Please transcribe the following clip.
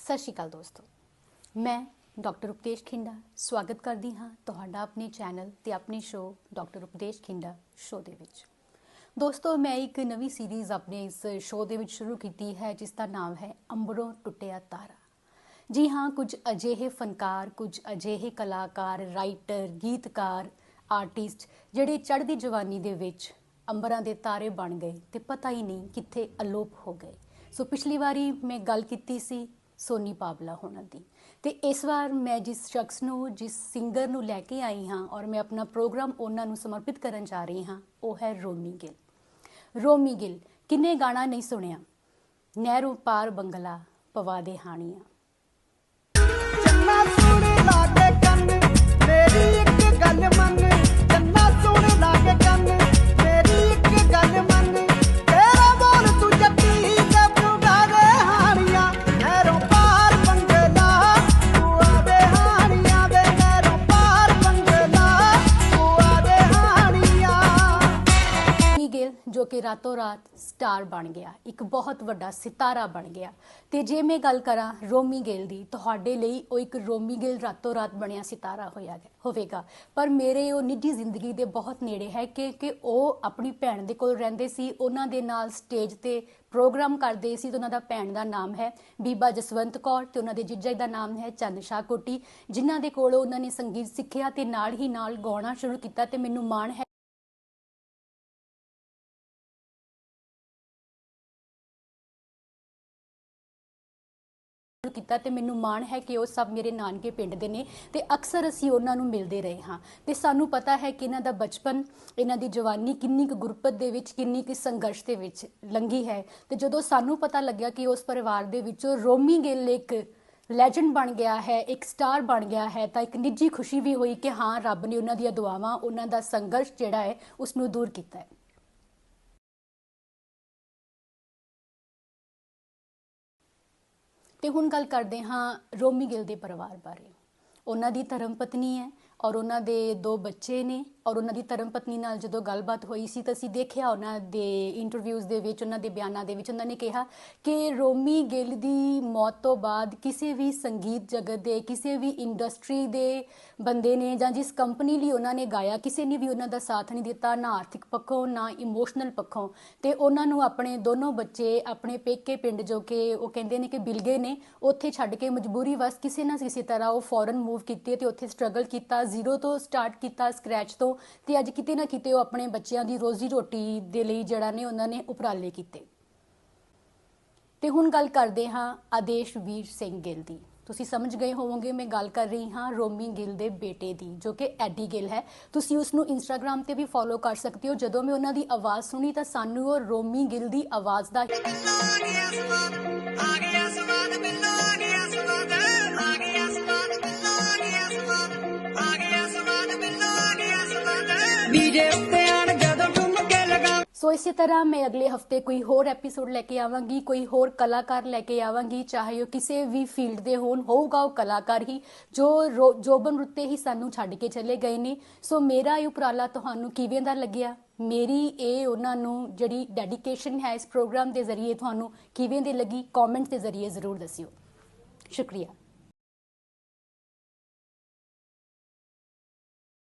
ਸਤਿ ਸ਼੍ਰੀ ਅਕਾਲ ਦੋਸਤੋ। ਮੈਂ ਡਾਕਟਰ ਉਪਦੇਸ਼ ਖਿੰਡਾ ਸਵਾਗਤ ਕਰਦੀ ਹਾਂ ਤੁਹਾਡਾ ਆਪਣੇ ਚੈਨਲ ਤੇ ਆਪਣੇ ਸ਼ੋਅ ਡਾਕਟਰ ਉਪਦੇਸ਼ ਖਿੰਡਾ ਸ਼ੋਅ ਦੇ ਵਿੱਚ। ਦੋਸਤੋ, ਮੈਂ ਇੱਕ ਨਵੀਂ ਸੀਰੀਜ਼ ਆਪਣੇ ਇਸ ਸ਼ੋਅ ਦੇ ਵਿੱਚ ਸ਼ੁਰੂ ਕੀਤੀ ਹੈ, ਜਿਸ ਦਾ ਨਾਮ ਹੈ ਅੰਬਰੋਂ ਟੁੱਟਿਆ ਤਾਰਾ। ਜੀ ਹਾਂ, ਕੁਝ ਅਜਿਹੇ ਫਨਕਾਰ, ਕੁਝ ਅਜਿਹੇ ਕਲਾਕਾਰ ਰਾਈਟਰ ਗੀਤਕਾਰ ਆਰਟਿਸਟ ਜਿਹੜੇ ਚੜ੍ਹਦੀ ਜਵਾਨੀ ਦੇ ਵਿੱਚ ਅੰਬਰਾਂ ਦੇ ਤਾਰੇ ਬਣ ਗਏ ਤੇ ਪਤਾ ਹੀ ਨਹੀਂ ਕਿੱਥੇ ਅਲੋਪ ਹੋ ਗਏ। ਸੋ ਪਿਛਲੀ ਵਾਰੀ ਮੈਂ ਗੱਲ ਕੀਤੀ ਸੀ ਸੋਨੀ ਪਾਬਲਾ ਹੋਣਾ ਦੀ। ਤੇ ਇਸ ਵਾਰ ਮੈਂ ਜਿਸ ਸ਼ਖਸ ਨੂੰ, ਜਿਸ ਸਿੰਗਰ ਨੂੰ ਲੈ ਕੇ ਆਈ ਹਾਂ ਔਰ ਮੈਂ ਆਪਣਾ ਪ੍ਰੋਗਰਾਮ ਉਹਨਾਂ ਨੂੰ ਸਮਰਪਿਤ ਕਰਨ ਜਾ ਰਹੀ ਹਾਂ, ਉਹ ਹੈ ਰੋਮੀ ਗਿੱਲ। ਰੋਮੀ ਗਿੱਲ, ਕਿੰਨੇ ਗਾਣਾ ਨਹੀਂ ਸੁਣਿਆ? ਨਹਿਰੂ ਪਾਰ ਬੰਗਲਾ, ਪਵਾ ਦੇ ਹਾਣੀਆਂ। ਗਿੱਲ ਰਾਤੋਂ ਰਾਤ ਸਟਾਰ ਬਣ ਗਿਆ, ਇੱਕ ਬਹੁਤ ਵੱਡਾ ਸਿਤਾਰਾ ਬਣ ਗਿਆ। ਤੇ ਜੇ ਮੈਂ ਗੱਲ ਕਰਾਂ ਰੋਮੀ ਗਿੱਲ ਦੀ, ਤੁਹਾਡੇ ਲਈ ਉਹ ਇੱਕ ਰੋਮੀ ਗਿੱਲ ਰਾਤੋਂ ਰਾਤ ਬਣਿਆ ਸਿਤਾਰਾ ਹੋਇਆ ਹੋਵੇਗਾ। ਪਰ ਮੇਰੇ ਉਹ ਨਿੱਜੀ ਜ਼ਿੰਦਗੀ ਦੇ ਬਹੁਤ ਨੇੜੇ ਹੈ ਕਿ ਕਿ ਉਹ ਆਪਣੀ ਭੈਣ ਦੇ ਕੋਲ ਰਹਿੰਦੇ ਸੀ, ਉਹਨਾਂ ਦੇ ਨਾਲ ਸਟੇਜ ਤੇ ਪ੍ਰੋਗਰਾਮ ਕਰਦੇ ਸੀ ਤੇ ਉਹਨਾਂ ਦਾ ਭੈਣ ਦਾ ਨਾਮ ਹੈ ਬੀਬਾ ਜਸਵੰਤ ਕੌਰ ਤੇ ਉਹਨਾਂ ਦੇ ਜੀਜਾ ਦਾ ਨਾਮ ਹੈ ਚੰਦ ਸ਼ਾਹ ਕੋਟੀ, ਜਿਨ੍ਹਾਂ ਦੇ ਕੋਲੋਂ ਉਹਨਾਂ ਨੇ ਸੰਗੀਤ ਸਿੱਖਿਆ ਤੇ ਨਾਲ ਹੀ ਨਾਲ ਗਾਉਣਾ ਸ਼ੁਰੂ ਕੀਤਾ ਤੇ ਮੈਨੂੰ ਮਾਣ ਹੈ ਕੀਤਾ ਤੇ ਮੈਨੂੰ ਮਾਣ ਹੈ ਕਿ ਉਹ ਸਭ ਮੇਰੇ ਨਾਨਕੇ ਪਿੰਡ ਦੇ ਨੇ ਤੇ ਅਕਸਰ ਅਸੀਂ ਉਹਨਾਂ ਨੂੰ ਮਿਲਦੇ ਰਹੇ ਹਾਂ। ਤੇ ਸਾਨੂੰ ਪਤਾ ਹੈ ਕਿ ਇਹਨਾਂ ਦਾ ਬਚਪਨ, ਇਹਨਾਂ ਦੀ ਜਵਾਨੀ ਕਿੰਨੀ ਕੁ ਗੁਰਬਤ ਦੇ ਵਿੱਚ, ਕਿੰਨੀ ਕੁ ਸੰਘਰਸ਼ ਦੇ ਵਿੱਚ ਲੰਗੀ ਹੈ। ਤੇ ਜਦੋਂ ਸਾਨੂੰ ਪਤਾ ਲੱਗਿਆ ਕਿ ਉਸ ਪਰਿਵਾਰ ਦੇ ਵਿੱਚੋਂ ਰੋਮੀ ਗਿੱਲ ਇੱਕ ਲੈਜੈਂਡ ਬਣ ਗਿਆ ਹੈ, ਇੱਕ ਸਟਾਰ ਬਣ ਗਿਆ ਹੈ, ਤਾਂ ਇੱਕ ਨਿੱਜੀ ਖੁਸ਼ੀ ਵੀ ਹੋਈ ਕਿ ਹਾਂ, ਰੱਬ ਨੇ ਉਹਨਾਂ ਦੀਆਂ ਦੁਆਵਾਂ, ਉਹਨਾਂ ਦਾ ਸੰਘਰਸ਼ ਜਿਹੜਾ ਹੈ ਉਸ ਨੂੰ ਦੂਰ ਕੀਤਾ ਹੈ। ਤੇ ਹੁਣ ਗੱਲ ਕਰਦੇ ਹਾਂ ਰੋਮੀ ਗਿੱਲ ਦੇ ਪਰਿਵਾਰ ਬਾਰੇ। ਉਹਨਾਂ ਦੀ ਧਰਮ ਪਤਨੀ ਹੈ ਔਰ ਉਹਨਾਂ ਦੇ ਦੋ ਬੱਚੇ ਨੇ। ਔਰ ਉਹਨਾਂ ਦੀ ਧਰਮ ਪਤਨੀ ਨਾਲ ਜਦੋਂ ਗੱਲਬਾਤ ਹੋਈ ਸੀ ਤਾਂ ਅਸੀਂ ਦੇਖਿਆ ਉਹਨਾਂ ਦੇ ਇੰਟਰਵਿਊਜ਼ ਦੇ ਵਿੱਚ, ਉਹਨਾਂ ਦੇ ਬਿਆਨਾਂ ਦੇ ਵਿੱਚ, ਉਹਨਾਂ ਨੇ ਕਿਹਾ ਕਿ ਰੋਮੀ ਗਿੱਲ ਦੀ ਮੌਤ ਤੋਂ ਬਾਅਦ ਕਿਸੇ ਵੀ ਸੰਗੀਤ ਜਗਤ ਦੇ, ਕਿਸੇ ਵੀ ਇੰਡਸਟਰੀ ਦੇ ਬੰਦੇ ਨੇ ਜਾਂ ਜਿਸ ਕੰਪਨੀ ਲਈ ਉਹਨਾਂ ਨੇ ਗਾਇਆ, ਕਿਸੇ ਨੇ ਵੀ ਉਹਨਾਂ ਦਾ ਸਾਥ ਨਹੀਂ ਦਿੱਤਾ, ਨਾ ਆਰਥਿਕ ਪੱਖੋਂ, ਨਾ ਇਮੋਸ਼ਨਲ ਪੱਖੋਂ। ਤੇ ਉਹਨਾਂ ਨੂੰ ਆਪਣੇ ਦੋਨੋਂ ਬੱਚੇ, ਆਪਣੇ ਪੇਕੇ ਪਿੰਡ ਜੋ ਕਿ ਉਹ ਕਹਿੰਦੇ ਨੇ ਕਿ ਬਿਲਗੇ ਨੇ, ਉੱਥੇ ਛੱਡ ਕੇ ਮਜਬੂਰੀ ਵਸ ਕਿਸੇ ਨਾ ਕਿਸੇ ਤਰ੍ਹਾਂ ਉਹ ਫੋਰਨ ਮੂਵ ਕੀਤੀ ਤੇ ਉੱਥੇ ਸਟਰਗਲ ਕੀਤਾ ਜ਼ੀਰੋ ਤੋਂ ਸਟਾਰਟ ਕੀਤਾ ਸਕ੍ਰੈਚ ਤੋਂ ਤੇ ਅੱਜ ਕਿਤੇ ਨਾ ਕਿਤੇ ਉਹ ਆਪਣੇ ਬੱਚਿਆਂ ਦੀ ਰੋਜ਼ੀ ਰੋਟੀ ਦੇ ਲਈ ਜਿਹੜਾ ਨੇ ਉਹਨਾਂ ਨੇ ਉਪਰਾਲੇ ਕੀਤੇ। ਤੇ ਹੁਣ ਗੱਲ ਕਰਦੇ ਹਾਂ ਆਦੇਸ਼ ਵੀਰ ਸਿੰਘ ਗਿੱਲ ਦੀ। ਤੁਸੀਂ ਸਮਝ ਗਏ ਹੋਵੋਗੇ ਮੈਂ ਗੱਲ ਕਰ ਰਹੀ ਹਾਂ ਰੋਮੀ ਗਿੱਲ ਦੇ ਬੇਟੇ ਦੀ, ਜੋ ਕਿ ਐਡੀ ਗਿੱਲ ਹੈ। ਤੁਸੀਂ ਉਸ ਨੂੰ ਇੰਸਟਾਗ੍ਰam ਤੇ ਵੀ ਫੋਲੋ ਕਰ ਸਕਦੇ ਹੋ। ਜਦੋਂ ਮੈਂ ਉਹਨਾਂ ਦੀ ਆਵਾਜ਼ ਸੁਣੀ ਤਾਂ ਸਾਨੂੰ ਉਹ ਰੋਮੀ ਗਿੱਲ ਦੀ ਆਵਾਜ਼ ਦਾ ਡੀਜੇ ਉੱਤੇ ਆਣ ਜਦੋਂ ਠੁਮਕੇ ਲਗਾ ਸੋ ਇਸੇ ਤਰ੍ਹਾਂ ਮੈਂ ਅਗਲੇ ਹਫ਼ਤੇ ਕੋਈ ਹੋਰ ਐਪੀਸੋਡ ਲੈ ਕੇ ਆਵਾਂਗੀ, ਕੋਈ ਹੋਰ ਕਲਾਕਾਰ ਲੈ ਕੇ ਆਵਾਂਗੀ, ਚਾਹੇ ਉਹ ਕਿਸੇ ਵੀ ਫੀਲਡ ਦੇ ਹੋਣ, ਹੋਊਗਾ ਉਹ ਕਲਾਕਾਰ ਹੀ, ਜੋ ਰੋ- ਜੋਬਨ ਰੁੱਤੇ ਹੀ ਸਾਨੂੰ ਛੱਡ ਕੇ ਚਲੇ ਗਏ ਨੇ। ਸੋ ਮੇਰਾ ਇਹ ਉਪਰਾਲਾ ਤੁਹਾਨੂੰ ਕਿਵੇਂ ਦਾ ਲੱਗਿਆ? ਮੇਰੀ ਇਹ ਉਹਨਾਂ ਨੂੰ ਜਿਹੜੀ ਡੈਡੀਕੇਸ਼ਨ ਹੈ ਇਸ ਪ੍ਰੋਗਰਾਮ ਦੇ ਜ਼ਰੀਏ ਤੁਹਾਨੂੰ ਕਿਵੇਂ ਦੀ ਲੱਗੀ? ਕਮੈਂਟ ਦੇ ਜ਼ਰੀਏ ਜ਼ਰੂਰ ਦੱਸਿਓ। ਸ਼ੁਕਰੀਆ।